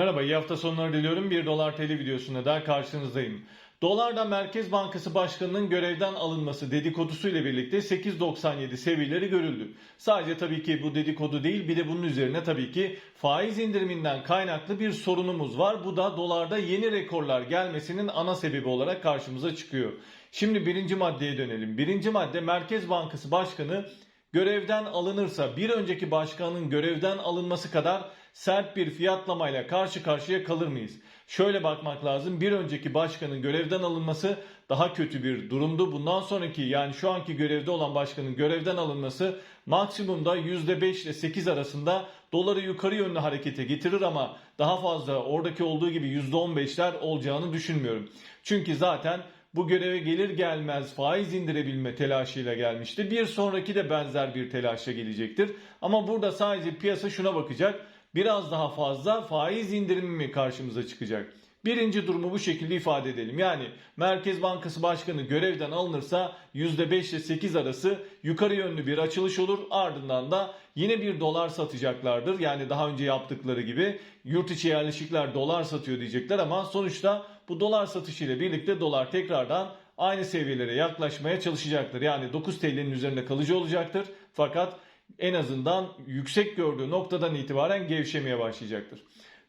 Merhaba, iyi hafta sonları diliyorum. 1 dolar TL videosunda daha karşınızdayım. Dolarda Merkez Bankası Başkanı'nın görevden alınması dedikodusuyla birlikte 8.97 seviyeleri görüldü. Sadece tabii ki bu dedikodu değil bir de bunun üzerine tabii ki faiz indiriminden kaynaklı bir sorunumuz var. Bu da dolarda yeni rekorlar gelmesinin ana sebebi olarak karşımıza çıkıyor. Şimdi birinci maddeye dönelim. Birinci madde Merkez Bankası Başkanı görevden alınırsa bir önceki başkanın görevden alınması kadar sert bir fiyatlamayla karşı karşıya kalır mıyız? Şöyle bakmak lazım. Bir önceki başkanın görevden alınması daha kötü bir durumdu. Bundan sonraki yani şu anki görevde olan başkanın görevden alınması maksimumda %5 ile 8 arasında doları yukarı yönlü harekete getirir ama daha fazla oradaki olduğu gibi %15'ler olacağını düşünmüyorum. Çünkü zaten bu göreve gelir gelmez faiz indirebilme telaşıyla gelmişti. Bir sonraki de benzer bir telaşla gelecektir. Ama burada sadece piyasa şuna bakacak. Biraz daha fazla faiz indirimi mi karşımıza çıkacak? Birinci durumu bu şekilde ifade edelim. Yani Merkez Bankası Başkanı görevden alınırsa %5 ile 8 arası yukarı yönlü bir açılış olur. Ardından da yine bir dolar satacaklardır. Yani daha önce yaptıkları gibi yurt içi yerleşikler dolar satıyor diyecekler ama sonuçta bu dolar satışıyla birlikte dolar tekrardan aynı seviyelere yaklaşmaya çalışacaktır. Yani 9 TL'nin üzerinde kalıcı olacaktır. Fakat en azından yüksek gördüğü noktadan itibaren gevşemeye başlayacaktır.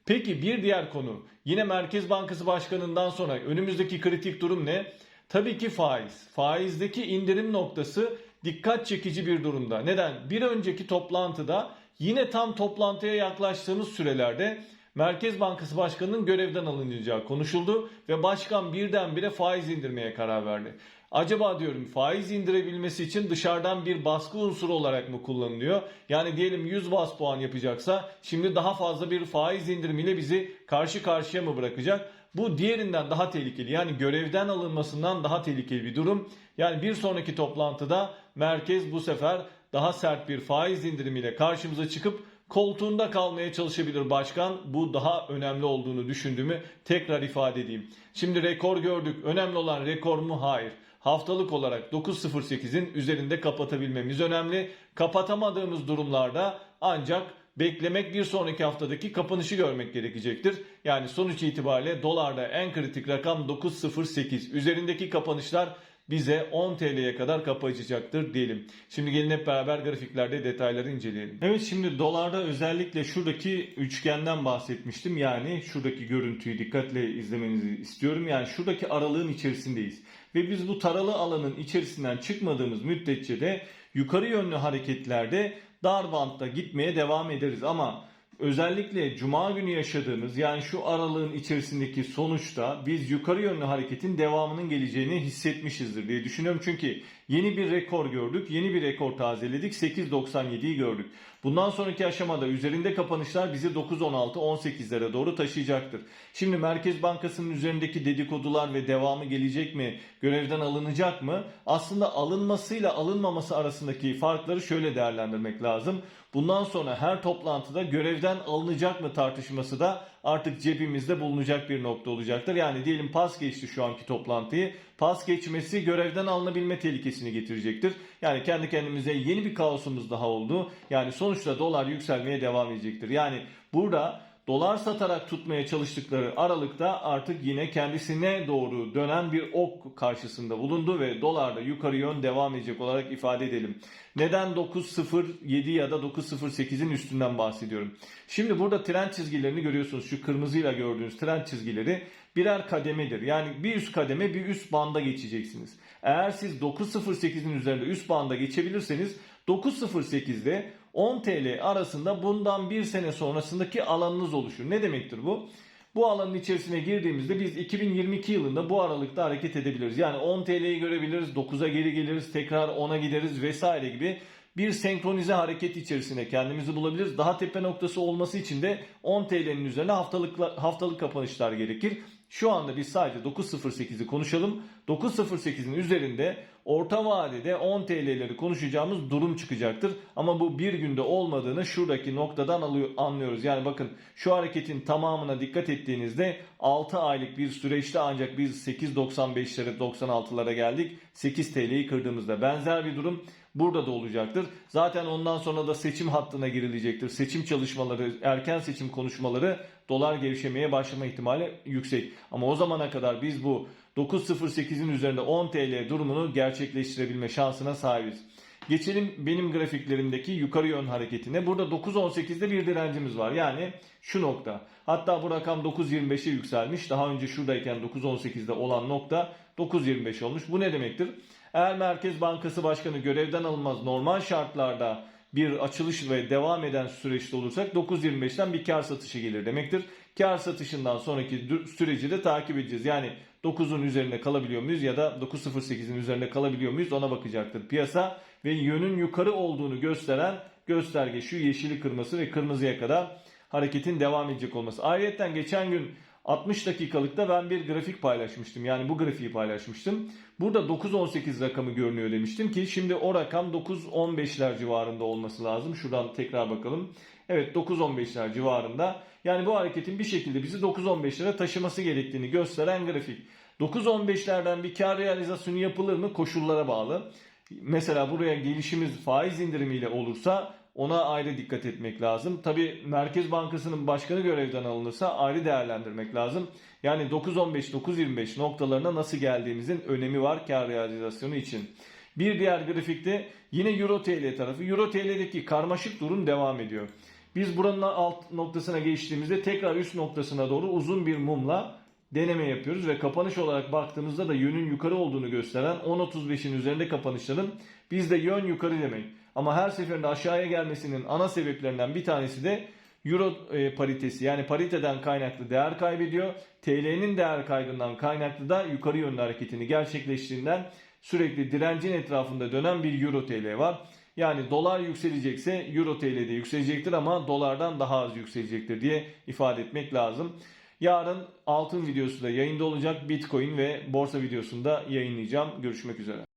Peki bir diğer konu yine Merkez Bankası Başkanı'ndan sonra önümüzdeki kritik durum ne? Tabii ki faiz. Faizdeki indirim noktası dikkat çekici bir durumda. Neden? Bir önceki toplantıda yine tam toplantıya yaklaştığımız sürelerde Merkez Bankası Başkanı'nın görevden alınacağı konuşuldu ve başkan birdenbire faiz indirmeye karar verdi. Acaba diyorum faiz indirebilmesi için dışarıdan bir baskı unsuru olarak mı kullanılıyor? Yani diyelim 100 bas puan yapacaksa şimdi daha fazla bir faiz indirimiyle bizi karşı karşıya mı bırakacak? Bu diğerinden daha tehlikeli. Yani görevden alınmasından daha tehlikeli bir durum. Yani bir sonraki toplantıda merkez bu sefer daha sert bir faiz indirimiyle karşımıza çıkıp koltuğunda kalmaya çalışabilir başkan. Bu daha önemli olduğunu düşündüğümü tekrar ifade edeyim. Şimdi rekor gördük. Önemli olan rekor mu? Hayır. Haftalık olarak 9.08'in üzerinde kapatabilmemiz önemli. Kapatamadığımız durumlarda ancak beklemek bir sonraki haftadaki kapanışı görmek gerekecektir. Yani sonuç itibariyle dolarda en kritik rakam 9.08. Üzerindeki kapanışlar bize 10 TL'ye kadar kapatacaktır diyelim. Şimdi gelin hep beraber grafiklerde detayları inceleyelim. Evet şimdi dolarda özellikle şuradaki üçgenden bahsetmiştim. Yani şuradaki görüntüyü dikkatle izlemenizi istiyorum. Yani şuradaki aralığın içerisindeyiz. Ve biz bu taralı alanın içerisinden çıkmadığımız müddetçe de yukarı yönlü hareketlerde dar bantta gitmeye devam ederiz. Ama özellikle cuma günü yaşadığımız yani şu aralığın içerisindeki sonuçta biz yukarı yönlü hareketin devamının geleceğini hissetmişizdir diye düşünüyorum. Çünkü yeni bir rekor gördük. Yeni bir rekor tazeledik. 8.97'yi gördük. Bundan sonraki aşamada üzerinde kapanışlar bizi 9.16 18'lere doğru taşıyacaktır. Şimdi Merkez Bankası'nın üzerindeki dedikodular ve devamı gelecek mi? Görevden alınacak mı? Aslında alınmasıyla alınmaması arasındaki farkları şöyle değerlendirmek lazım. Bundan sonra her toplantıda görevden alınacak mı tartışması da artık cebimizde bulunacak bir nokta olacaktır. Yani diyelim pas geçti şu anki toplantıyı. Pas geçmesi görevden alınabilme tehlikesini getirecektir. Yani kendi kendimize yeni bir kaosumuz daha oldu. Yani sonuçta dolar yükselmeye devam edecektir. Yani burada dolar satarak tutmaya çalıştıkları aralıkta artık yine kendisine doğru dönen bir ok karşısında bulundu ve dolarda yukarı yön devam edecek olarak ifade edelim. Neden 9.07 ya da 9.08'in üstünden bahsediyorum? Şimdi burada trend çizgilerini görüyorsunuz. Şu kırmızıyla gördüğünüz trend çizgileri birer kademedir. Yani bir üst kademe bir üst banda geçeceksiniz. Eğer siz 9.08'in üzerinde üst banda geçebilirseniz 9.08'de 10 TL arasında bundan bir sene sonrasındaki alanınız oluşur. Ne demektir bu? Bu alanın içerisine girdiğimizde biz 2022 yılında bu aralıkta hareket edebiliriz. Yani 10 TL'yi görebiliriz, 9'a geri geliriz, tekrar 10'a gideriz vesaire gibi bir senkronize hareket içerisine kendimizi bulabiliriz. Daha tepe noktası olması için de 10 TL'nin üzerine haftalık haftalık kapanışlar gerekir. Şu anda biz sadece 9.08'i konuşalım. 9.08'in üzerinde orta vadede 10 TL'leri konuşacağımız durum çıkacaktır. Ama bu bir günde olmadığını şuradaki noktadan alıyor, anlıyoruz. Yani bakın şu hareketin tamamına dikkat ettiğinizde 6 aylık bir süreçte ancak biz 8.95'lere 96'lara geldik. 8 TL'yi kırdığımızda benzer bir durum. Burada da olacaktır. Zaten ondan sonra da seçim hattına girilecektir. Seçim çalışmaları, erken seçim konuşmaları dolar gevşemeye başlama ihtimali yüksek. Ama o zamana kadar biz bu 9.08'in üzerinde 10 TL durumunu gerçekleştirebilme şansına sahibiz. Geçelim benim grafiklerimdeki yukarı yön hareketine. Burada 9.18'de bir direncimiz var. Yani şu nokta. Hatta bu rakam 9.25'e yükselmiş. Daha önce şuradayken 9.18'de olan nokta 9.25 olmuş. Bu ne demektir? Eğer Merkez Bankası Başkanı görevden alınmaz normal şartlarda bir açılış ve devam eden süreçte olursak 9.25'ten bir kar satışı gelir demektir. Kar satışından sonraki süreci de takip edeceğiz. Yani 9'un üzerinde kalabiliyor muyuz ya da 9.08'in üzerinde kalabiliyor muyuz ona bakacaktır piyasa. Ve yönün yukarı olduğunu gösteren gösterge şu yeşili kırması ve kırmızıya kadar hareketin devam edecek olması. Ayrıca geçen gün 60 dakikalıkta ben bir grafik paylaşmıştım. Yani bu grafiği paylaşmıştım. Burada 9.18 rakamı görünüyor demiştim ki şimdi o rakam 9.15'ler civarında olması lazım. Şuradan tekrar bakalım. Evet 9.15'ler civarında. Yani bu hareketin bir şekilde bizi 9.15'lere taşıması gerektiğini gösteren grafik. 9.15'lerden bir kar realizasyonu yapılır mı? Koşullara bağlı. Mesela buraya gelişimiz faiz indirimiyle olursa ona ayrı dikkat etmek lazım. Tabi Merkez Bankası'nın başkanı görevden alınırsa ayrı değerlendirmek lazım. Yani 9.15-9.25 noktalarına nasıl geldiğimizin önemi var kar realizasyonu için. Bir diğer grafikte yine Euro TL tarafı. Euro TL'deki karmaşık durum devam ediyor. Biz buranın alt noktasına geçtiğimizde tekrar üst noktasına doğru uzun bir mumla deneme yapıyoruz ve kapanış olarak baktığımızda da yönün yukarı olduğunu gösteren 10.35'in üzerinde kapanışların bizde yön yukarı demek. Ama her seferinde aşağıya gelmesinin ana sebeplerinden bir tanesi de Euro e, paritesi yani pariteden kaynaklı değer kaybediyor. TL'nin değer kaybından kaynaklı da yukarı yönlü hareketini gerçekleştiğinden sürekli direncin etrafında dönen bir Euro TL var. Yani dolar yükselecekse Euro TL de yükselecektir ama dolardan daha az yükselecektir diye ifade etmek lazım. Yarın altın videosu da yayında olacak. Bitcoin ve borsa videosunda yayınlayacağım. Görüşmek üzere.